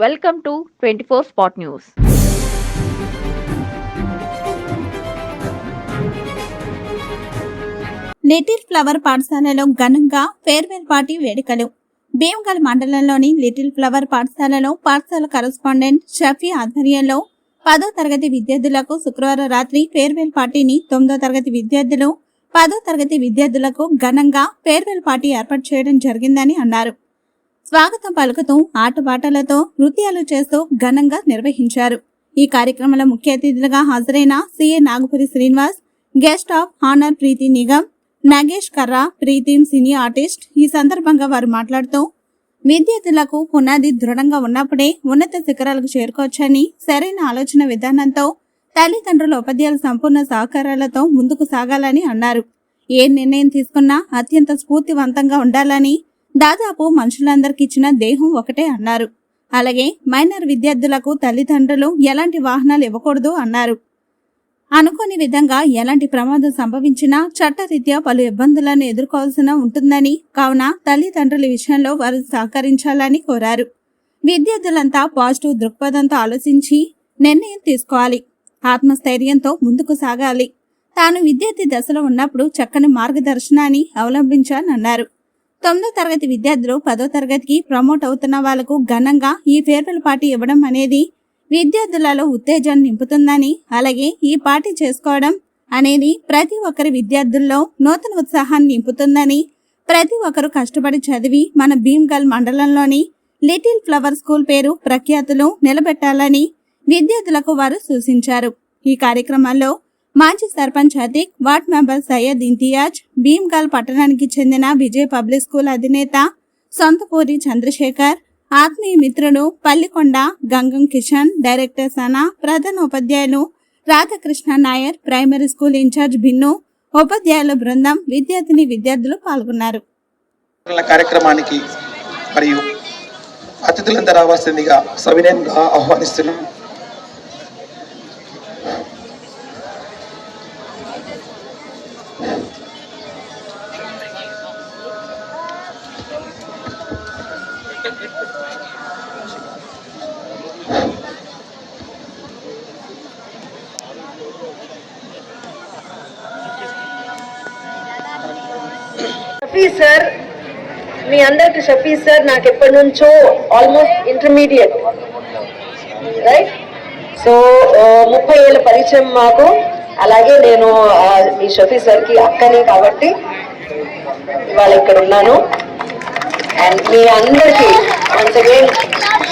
Welcome to twenty four spot news. Little flower పాఠశాలలో ఘనంగా farewell party వేడుకలు. భీమగల్ మండలంలోని లిటిల్ ఫ్లవర్ పాఠశాలలో పాఠశాల కరస్పాండెంట్ షఫీ ఆధ్వర్యంలో పదో తరగతి విద్యార్థులకు శుక్రవారం రాత్రి ఫేర్వెల్ పార్టీని తొమ్మిదో తరగతి విద్యార్థులు పదో తరగతి విద్యార్థులకు ఘనంగా ఫేర్వెల్ పార్టీ ఏర్పాటు చేయడం జరిగిందని అన్నారు. స్వాగతం పలుకుతూ ఆటపాటలతో నృత్యాలు చేస్తూ ఘనంగా నిర్వహించారు. ఈ కార్యక్రమంలో ముఖ్య అతిథులుగా హాజరైన CA Nagapuri Srinivas guest of honour Preeti Nigam Nagesh Karra Preetham cine artist. ఈ సందర్భంగా వారు మాట్లాడుతూ విద్యార్థులకు పునాది దృఢంగా ఉన్నప్పుడే ఉన్నత శిఖరాలకు చేరుకోవచ్చని సరైన ఆలోచన విధానంతో తల్లిదండ్రుల ఉపాధ్యాయుల సంపూర్ణ సహకారాలతో ముందుకు సాగాలని అన్నారు. ఏ నిర్ణయం తీసుకున్నా అత్యంత స్ఫూర్తివంతంగా ఉండాలని దాదాపు మనుషులందరికీ ఇచ్చిన దేహం ఒకటే అన్నారు. అలాగే మైనర్ విద్యార్థులకు తల్లిదండ్రులు ఎలాంటి వాహనాలు ఇవ్వకూడదు అన్నారు. అనుకోని విధంగా ఎలాంటి ప్రమాదం సంభవించినా చట్టరీత్యా పలు ఇబ్బందులను ఎదుర్కోవాల్సిన ఉంటుందని కావున తల్లిదండ్రుల విషయంలో వారు సహకరించాలని కోరారు. విద్యార్థులంతా పాజిటివ్ దృక్పథంతో ఆలోచించి నిర్ణయం తీసుకోవాలి. ఆత్మస్థైర్యంతో ముందుకు సాగాలి. తాను విద్యార్థి దశలో ఉన్నప్పుడు చక్కని మార్గదర్శనాన్ని అవలంబించానన్నారు. తొమ్మిదో తరగతి విద్యార్థులు పదో తరగతికి ప్రమోట్ అవుతున్న వాళ్ళకు ఘనంగా ఈ ఫేర్వెల్ పార్టీ ఇవ్వడం అనేది విద్యార్థులలో ఉత్తేజాన్ని నింపుతుందని అలాగే ఈ పార్టీ చేసుకోవడం అనేది ప్రతి ఒక్కరి విద్యార్థుల్లో నూతన ఉత్సాహాన్ని నింపుతుందని ప్రతి ఒక్కరు కష్టపడి చదివి మన భీమ్గల్ మండలంలోని లిటిల్ ఫ్లవర్ స్కూల్ పేరు ప్రఖ్యాతులు నిలబెట్టాలని విద్యార్థులకు వారు సూచించారు. ఈ కార్యక్రమంలో మాజీ సర్పంచ్ అతిక్ వార్డ్ మెంబర్ సయ్యద్ ఇంతియాజ్ భీమ్గల్ పట్టణానికి చెందిన విజయ్ పబ్లిక్ స్కూల్ అధినేత సొంతపూరి చంద్రశేఖర్ ఆత్మీయ మిత్రుడు పల్లికొండ గంగం కిషన్ డైరెక్టర్ సనా ప్రధాన ఉపాధ్యాయులు Radhakrishna Nair primary school incharge Bhinnu ఉపాధ్యాయుల బృందం విద్యార్థిని విద్యార్థులు పాల్గొన్నారు. కార్యక్రమానికి మరియు అతిథులందరూ రావాల్సిందిగా సవినయంగా ఆహ్వానిస్తున్నాం. షఫీ సార్ మీ అందరికి షఫీ సార్ నాకు ఎప్పటి నుంచో ఆల్మోస్ట్ ఇంటర్మీడియట్ రైట్ సో ముప్పై ఏళ్ళ పరిచయం మాకు. అలాగే నేను మీ షఫీ సార్కి అక్కనే కాబట్టి ఇవాళ ఇక్కడ ఉన్నాను. అండ్ మీ అందరికీ once again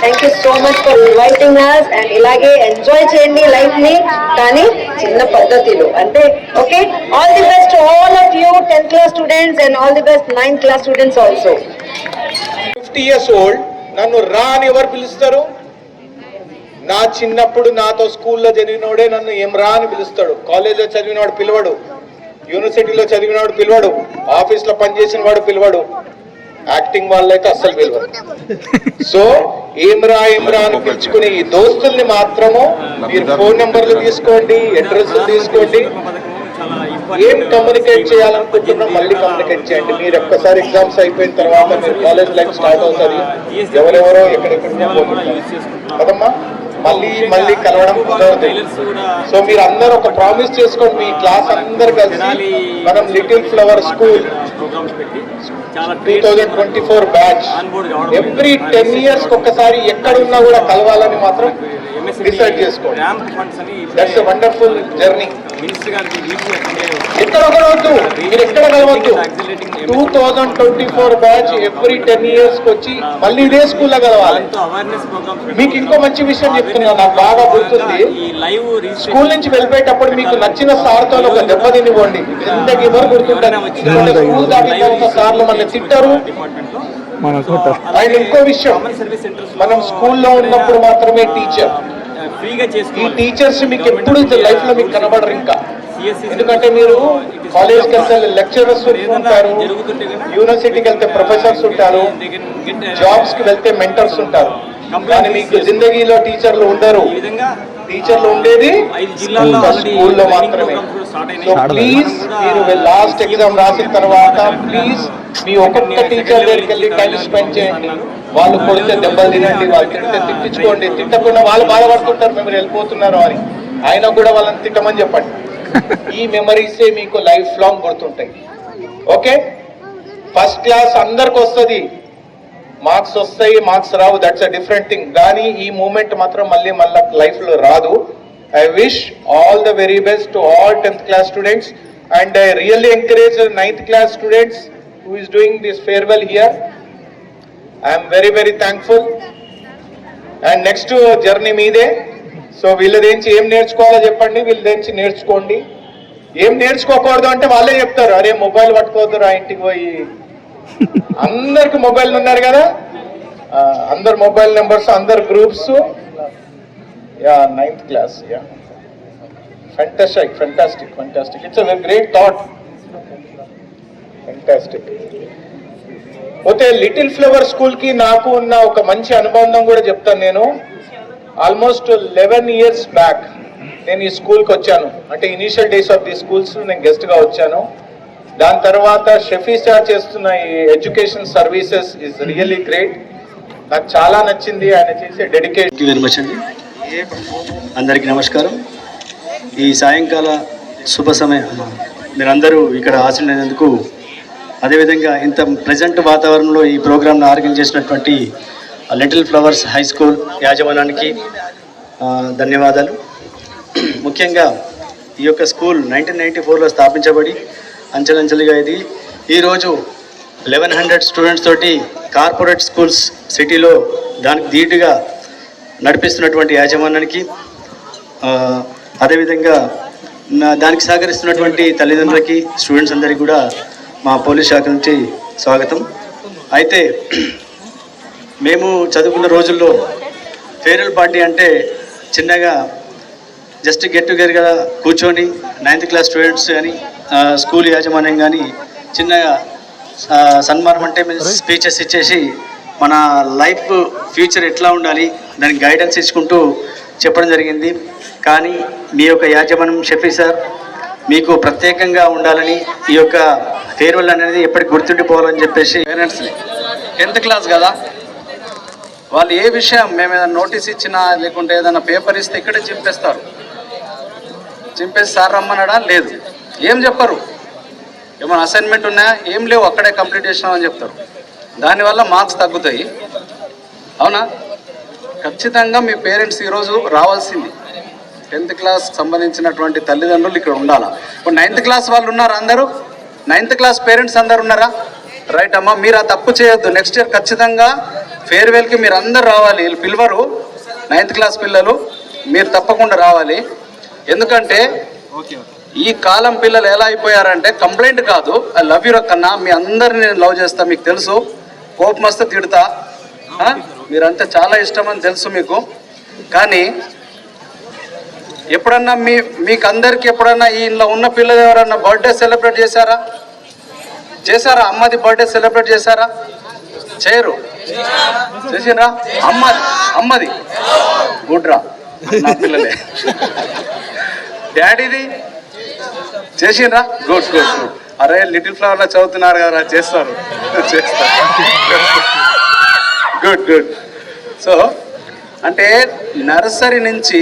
thank you so much for inviting us and ఇలాగే ఎంజాయ్ చేయండి లైఫ్ని. కానీ చిన్న పద్ధతిలో. అంటే okay all the best all of you tenth class students and all the best ninth class students also fifty years old నన్ను రా అని ఎవరు పిలుస్తారు? నా చిన్నప్పుడు నాతో స్కూల్లో చదివినోడే నన్ను ఏం రా అని పిలుస్తాడు. కాలేజ్లో చదివినవాడు పిలవడు. యూనివర్సిటీలో చదివినవాడు పిలవడు. ఆఫీస్లో పనిచేసిన వాడు పిలవడు. యాక్టింగ్ వాళ్ళైతే అస్సలు పిలవడు సో ఏం రా ఏం రా అని పిలుచుకుని ఈ దోస్తుల్ని మాత్రము మీరు ఫోన్ నెంబర్లు తీసుకోండి అడ్రస్ తీసుకోండి. ఏం కమ్యూనికేట్ చేయాలనుకుంటున్నా మళ్ళీ కమ్యూనికేట్ చేయండి. మీరు ఒక్కసారి ఎగ్జామ్స్ అయిపోయిన తర్వాత మీరు కాలేజ్ లైఫ్ స్టార్ట్ అవుతుంది. ఎవరెవరో ఎక్కడెక్కడ పోతుంటారు. కదమ్మా? మళ్ళీ మళ్ళీ కలవడం కుదరదు. సో మీరు అందరూ ఒక ప్రామిస్ చేసుకోండి. మీ క్లాస్ అందరు కలిసి మనం little flower school two thousand twenty four batch every ten years ఒక్కసారి ఎక్కడున్నా కూడా కలవాలని మాత్రం డిసైడ్ చేసుకోండి. వండర్ఫుల్ జర్నీ ఎక్కడ కలవద్దు మీరు ఎక్కడ కలవద్దు. Two thousand twenty four batch every ten ఇయర్స్కి వచ్చి మళ్ళీ ఇదే స్కూల్లో కలవాలి. మీకు ఇంకో మంచి విషయం చెప్తున్నా నాకు బాగా గుర్తుంది. స్కూల్ నుంచి వెళ్ళిపోయేటప్పుడు మీకు నచ్చిన సార్తో ఒక దెబ్బ తినివ్వండి. ఎందుకంటే ఎవరు గుర్తుంటారు స్కూల్ దాటిన సార్లు మన తిట్టరు అండ్ ఇంకో విషయం మనం స్కూల్లో ఉన్నప్పుడు మాత్రమే టీచర్. ఫ్రీగా ఈ టీచర్స్ మీకు ఎప్పుడు లైఫ్లో మీకు కనబడరు ఇంకా. ఎందుకంటే మీరు కాలేజ్కి వెళ్తే లెక్చరర్స్ ఉంటారు యూనివర్సిటీకి వెళ్తే ప్రొఫెసర్స్ ఉంటారు జాబ్స్కి వెళ్తే మెంటర్స్ ఉంటారు. కానీ మీకు జిందగీలో టీచర్లు ఉండరు. టీచర్లు ఉండేది స్కూల్లో మాత్రమే. సో ప్లీజ్ మీరు లాస్ట్ ఎగ్జామ్ రాసిన తర్వాత ప్లీజ్ మీ ఒక్కొక్క టీచర్ దగ్గరికి వెళ్ళి టైం స్పెండ్ చేయండి. వాళ్ళు కొడితే దెబ్బలు తినండి వాళ్ళు తిడితే తిట్టించుకోండి. తిట్టకుండా వాళ్ళు బాధపడుతుంటారు మేము వెళ్ళిపోతున్నారు అని. అయినా కూడా వాళ్ళని తిట్టమని చెప్పండి. ఈ మెమరీసే మీకు లైఫ్ లాంగ్ గుర్తుంటాయి. ఓకే ఫస్ట్ క్లాస్ అందరికి వస్తుంది. మార్క్స్ వస్తాయి మార్క్స్ రావు దట్స్ అ డిఫరెంట్ థింగ్ కానీ ఈ మూమెంట్ మాత్రం మళ్ళీ మళ్ళీ లైఫ్లో రాదు. I wish all the very best to all tenth class students and I really encourage ninth class students who is doing this farewell here I'm very very thankful and next journey మీదే. So వీళ్ళ దేంచి ఏం నేర్చుకోవాలో చెప్పండి వీళ్ళ దేంచి నేర్చుకోండి. ఏం నేర్చుకోకూడదు అంటే వాళ్ళే చెప్తారు అరే మొబైల్ పట్టుకోవద్దు ఇంటికి పోయి అందరికి మొబైల్ ఉన్నారు కదా? అందరు మొబైల్ నెంబర్స్ అందరు groups yeah ninth class yeah. Fantastic fantastic fantastic it's a great thought fantastic పోతే లిటిల్ ఫ్లవర్ స్కూల్కి నాకు ఉన్న ఒక మంచి అనుబంధం కూడా చెప్తాను నేను. ఆల్మోస్ట్ లెవెన్ ఇయర్స్ బ్యాక్ నేను ఈ స్కూల్కి వచ్చాను. అంటే initial days of the schools నేను గెస్ట్గా వచ్చాను. దాని తర్వాత షఫీ సార్ చేస్తున్న ఈ education services is really great నాకు చాలా నచ్చింది ఆయన చేసే డెడికేషన్ వెరీ మచ్ అండి. అందరికీ నమస్కారం. ఈ సాయంకాల శుభ సమయం మీరందరూ ఇక్కడ ఆశించినందుకు అదేవిధంగా ఇంత ప్రజెంట్ వాతావరణంలో ఈ ప్రోగ్రామ్ను ఆర్గనైజ్ చేసినటువంటి లిటిల్ ఫ్లవర్స్ హై స్కూల్ యాజమాన్యానికి ధన్యవాదాలు. ముఖ్యంగా ఈ యొక్క స్కూల్ నైన్టీన్ నైంటీ ఫోర్లో స్థాపించబడి అంచెలంచెలుగా ఇది. ఈరోజు లెవెన్ హండ్రెడ్ స్టూడెంట్స్ తోటి కార్పొరేట్ స్కూల్స్ సిటీలో దానికి ధీటుగా నడిపిస్తున్నటువంటి యాజమాన్యానికి అదేవిధంగా నా- దానికి సహకరిస్తున్నటువంటి తల్లిదండ్రులకి స్టూడెంట్స్ అందరికీ కూడా మా పోలీస్ శాఖ నుంచి స్వాగతం. అయితే మేము చదువుకున్న రోజుల్లో ఫేర్వెల్ పార్టీ అంటే చిన్నగా జస్ట్ గెట్ టుగెదర్గా కూర్చొని నైన్త్ క్లాస్ స్టూడెంట్స్ కానీ స్కూల్ యాజమాన్యం కానీ చిన్నగా సన్మానం అంటే స్పీచెస్ ఇచ్చేసి మన లైఫ్ ఫ్యూచర్ ఎట్లా ఉండాలి దానికి గైడెన్స్ ఇచ్చుకుంటూ చెప్పడం జరిగింది. కానీ మీ యొక్క యాజమాన్యం షఫీ సార్ మీకు ప్రత్యేకంగా ఉండాలని ఈ యొక్క ఫేర్వెల్ అనేది ఎప్పటికి గుర్తుండిపోవాలని చెప్పేసి పేరెంట్స్ని టెన్త్ క్లాస్ కదా. వాళ్ళు ఏ విషయం మేము ఏదైనా నోటీస్ ఇచ్చినా లేకుంటే ఏదైనా పేపర్ ఇస్తే ఇక్కడే చింపేస్తారు. చింపేసి సార్ రమ్మన్నాడా? లేదు. ఏం చెప్పరు? ఏమైనా అసైన్మెంట్ ఉన్నాయా ఏం లేవు అక్కడే కంప్లీట్ చేసినామని చెప్తారు. దానివల్ల మార్క్స్ తగ్గుతాయి. అవునా? ఖచ్చితంగా మీ పేరెంట్స్ ఈరోజు రావాల్సింది. టెన్త్ క్లాస్ సంబంధించినటువంటి తల్లిదండ్రులు ఇక్కడ ఉండాలా? ఇప్పుడు నైన్త్ క్లాస్ వాళ్ళు ఉన్నారు అందరూ? నైన్త్ క్లాస్ పేరెంట్స్ అందరు ఉన్నారా? రైట్ అమ్మా మీరు ఆ తప్పు చేయొద్దు. నెక్స్ట్ ఇయర్ ఖచ్చితంగా ఫేర్వెల్కి మీరు అందరు రావాలి. వీళ్ళు పిలవరు. నైన్త్ క్లాస్ పిల్లలు మీరు తప్పకుండా రావాలి. ఎందుకంటే ఈ కాలం పిల్లలు ఎలా అయిపోయారంటే కంప్లైంట్ కాదు ఐ లవ్ యూ కన్నా మీ అందరిని నేను లవ్ చేస్తా మీకు తెలుసు కోపం వస్తే తిడతా? మీరంతా చాలా ఇష్టం అని తెలుసు మీకు. కానీ ఎప్పుడన్నా మీ మీకు అందరికి ఎప్పుడన్నా ఇంట్లో ఉన్న పిల్లలు ఎవరన్నా బర్త్డే సెలబ్రేట్ చేశారా? చేశారా? అమ్మది బర్త్డే సెలబ్రేట్ చేశారా? చేయరు. చేసిండ్రా అమ్మది అమ్మది. గుడ్రా నా పిల్లలే. డాడీది? చేసిండ్రా? గుడ్ గుడ్ గుడ్ అరే లిటిల్ ఫ్లవర్లో చదువుతున్నారు కదా చేస్తారు. చేస్తారు. గుడ్ గుడ్ సో అంటే నర్సరీ నుంచి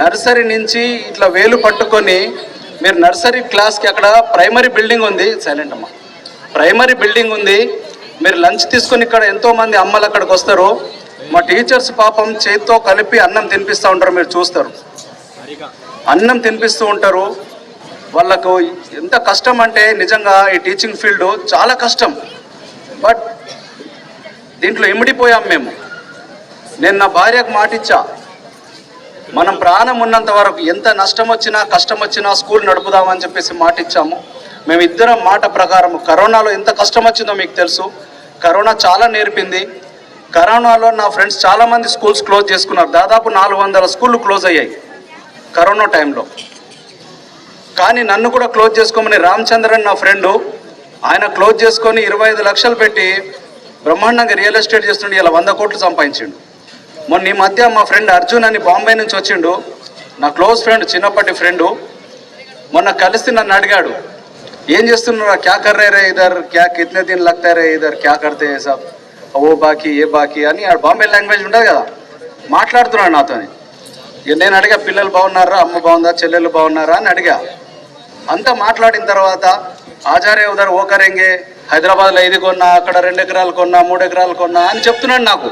నర్సరీ నుంచి ఇట్లా వేలు పట్టుకొని మీరు నర్సరీ క్లాస్కి అక్కడ ప్రైమరీ బిల్డింగ్ ఉంది. సైలెంట్ అమ్మ. ప్రైమరీ బిల్డింగ్ ఉంది. మీరు లంచ్ తీసుకొని ఇక్కడ ఎంతోమంది అమ్మలు అక్కడికి వస్తారు. మా టీచర్స్ పాపం చేతితో కలిపి అన్నం తినిపిస్తూ ఉంటారు మీరు చూస్తారు. అన్నం తినిపిస్తూ ఉంటారు. వాళ్ళకు ఎంత కష్టం అంటే నిజంగా ఈ టీచింగ్ ఫీల్డ్ చాలా కష్టం. బట్ దీంట్లో ఇమిడిపోయాం మేము. నేను నా భార్యకు మాటిచ్చా మనం ప్రాణం ఉన్నంత వరకు ఎంత నష్టం వచ్చినా కష్టం వచ్చినా స్కూల్ నడుపుదామని చెప్పేసి మాట ఇచ్చాము మేము ఇద్దరం మాట ప్రకారం కరోనాలో ఎంత కష్టం వచ్చిందో మీకు తెలుసు. కరోనా చాలా నేర్పింది. కరోనాలో నా ఫ్రెండ్స్ చాలామంది స్కూల్స్ క్లోజ్ చేసుకున్నారు. దాదాపు నాలుగు వందల స్కూళ్ళు క్లోజ్ అయ్యాయి. కరోనా టైంలో. కానీ నన్ను కూడా క్లోజ్ చేసుకోమని రామచంద్రన్ నా ఫ్రెండు ఆయన క్లోజ్ చేసుకొని ఇరవై ఐదు లక్షలు పెట్టి బ్రహ్మాండంగా రియల్ ఎస్టేట్ చేస్తుండే ఇలా వంద కోట్లు సంపాదించిండు. మొన్న ఈ మధ్య మా ఫ్రెండ్ అర్జున్ అని బాంబే నుంచి వచ్చిండు. నా క్లోజ్ ఫ్రెండ్ చిన్నప్పటి ఫ్రెండు మొన్న కలిసి నన్ను అడిగాడు ఏం చేస్తున్నారా క్యా కర్ రే రే ఇదర్? క్యా కితనే దిన్ లగ్తా రే ఇదర్? క్యా కర్తే హై ఓ బాకీ ఏ బాకీ? అని బాంబే లాంగ్వేజ్ ఉండదు కదా. మాట్లాడుతున్నాడు నాతోని. నేను అడిగా పిల్లలు బాగున్నారా? అమ్మ బాగుందా? చెల్లెలు బాగున్నారా? అని అడిగా. అంతా మాట్లాడిన తర్వాత ఆచార్య ఉదర్ ఓకరెంగే హైదరాబాద్లో ఐదు కొన్నా అక్కడ రెండు ఎకరాలు కొన్నా మూడు ఎకరాలు కొన్నా అని చెప్తున్నాడు నాకు.